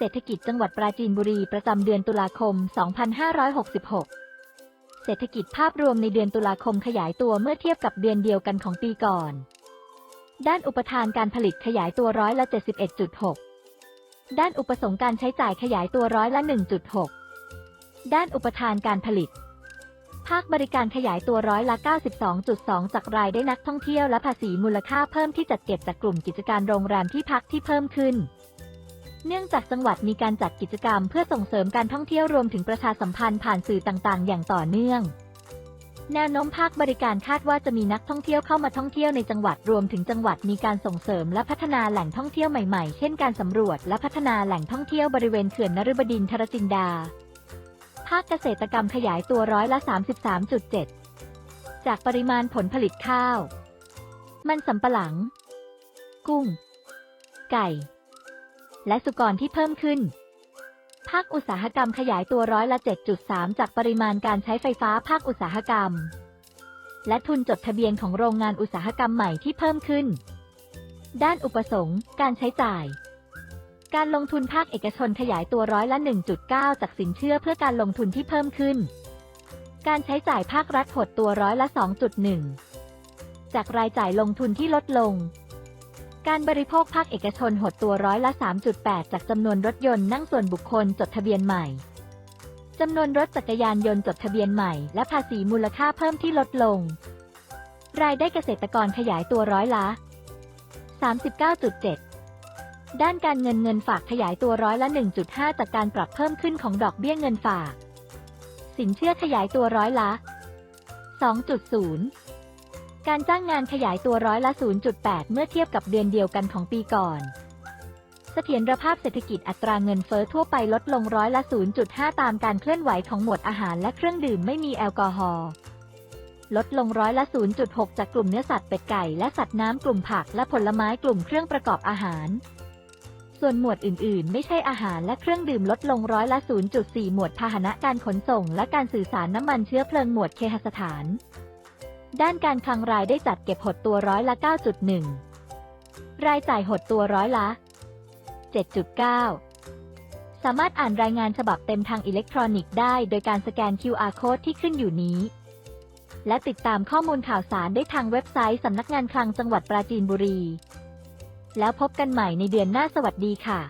เศรษฐกิจจังหวัดปราจีนบุรีประจำเดือนตุลาคม 2566 เศรษฐกิจภาพรวมในเดือนตุลาคมขยายตัวเมื่อเทียบกับเดือนเดียวกันของปีก่อน ด้านอุปทานการผลิตขยายตัวร้อยละ 71.6 ด้านอุปสงค์การใช้จ่ายขยายตัวร้อยละ 1.6 ด้านอุปทานการผลิต ภาคบริการขยายตัวร้อยละ 92.2 จากรายได้นักท่องเที่ยวและภาษีมูลค่าเพิ่มที่จัดเก็บจากกลุ่มกิจการโรงแรมที่พักที่เพิ่มขึ้น เนื่องจากจังหวัดมีการจัดกิจกรรมเพื่อส่งเสริมการท่องเที่ยวรวมถึงประชาสัมพันธ์ผ่านสื่อต่างๆ อย่างต่อเนื่อง แนวโน้มภาคบริการคาดว่าจะมีนักท่องเที่ยวเข้ามาท่องเที่ยวในจังหวัดรวมถึงจังหวัดมีการส่งเสริมและพัฒนาแหล่งท่องเที่ยวใหม่ๆ เช่นการสำรวจและพัฒนาแหล่งท่องเที่ยวบริเวณเขื่อนนฤบดินทรจินดา ภาคเกษตรกรรมขยายตัวร้อยละ 33.7 จากปริมาณผลผลิตข้าว มันสำปะหลัง กุ้ง ไก่ และสุกรที่เพิ่มขึ้น ภาคอุตสาหกรรมขยายตัวร้อยละ 7.3 จากปริมาณการใช้ไฟฟ้าภาคอุตสาหกรรม และทุนจดทะเบียนของโรงงานอุตสาหกรรมใหม่ที่เพิ่มขึ้น ด้านอุปสงค์ การใช้จ่ายการลงทุนภาคเอกชนขยายตัวร้อยละ 1.9 จากสินเชื่อเพื่อการลงทุนที่เพิ่มขึ้น การใช้จ่ายภาครัฐหดตัวร้อยละ 2.1 จากรายจ่ายลงทุนที่ลดลง การบริโภคภาคเอกชนหดตัวร้อยละ 3.8 จากจำนวนรถยนต์นั่งส่วนบุคคลจดทะเบียนใหม่จำนวนรถจักรยานยนต์จดทะเบียนใหม่ และภาษีมูลค่าเพิ่มที่ลดลง รายได้เกษตรกรขยายตัวร้อยละ 39.7 ด้านการเงินเงินฝากขยายตัวร้อยละ 1.5 จากการปรับเพิ่มขึ้นของดอกเบี้ยเงินฝาก สินเชื่อขยายตัวร้อยละ 2.0 การจ้างงานขยายตัวร้อยละ 0.8 เมื่อเทียบกับเดือนเดียวกันของปีก่อนเสถียรภาพเศรษฐกิจอัตราเงินเฟ้อทั่วไปลดลงร้อยละ 0.5 ตามการเคลื่อนไหวของหมวดอาหารและเครื่องดื่มไม่มีแอลกอฮอล์ลดลงร้อยละ 0.6 จากกลุ่มเนื้อสัตว์เป็ดไก่และสัตว์น้ำกลุ่มผักและผลไม้กลุ่มเครื่องประกอบอาหาร ส่วนหมวดอื่น ๆ ไม่ใช่อาหารและเครื่องดื่มลดลงร้อยละ 0.4 หมวดพาหนะการขนส่ง และการสื่อสารน้ำมันเชื้อเพลิงหมวดเคหสถาน ด้านการคลังรายได้จัดเก็บหดตัวร้อยละ 9.1 รายจ่ายหดตัวร้อยละ 7.9 สามารถอ่านรายงานฉบับเต็มทางอิเล็กทรอนิกส์ได้โดยการสแกน QR Code ที่ขึ้นอยู่นี้ และติดตามข้อมูลข่าวสารได้ทางเว็บไซต์สำนักงานคลังจังหวัดปราจีนบุรี แล้วพบกันใหม่ในเดือนหน้าสวัสดีค่ะ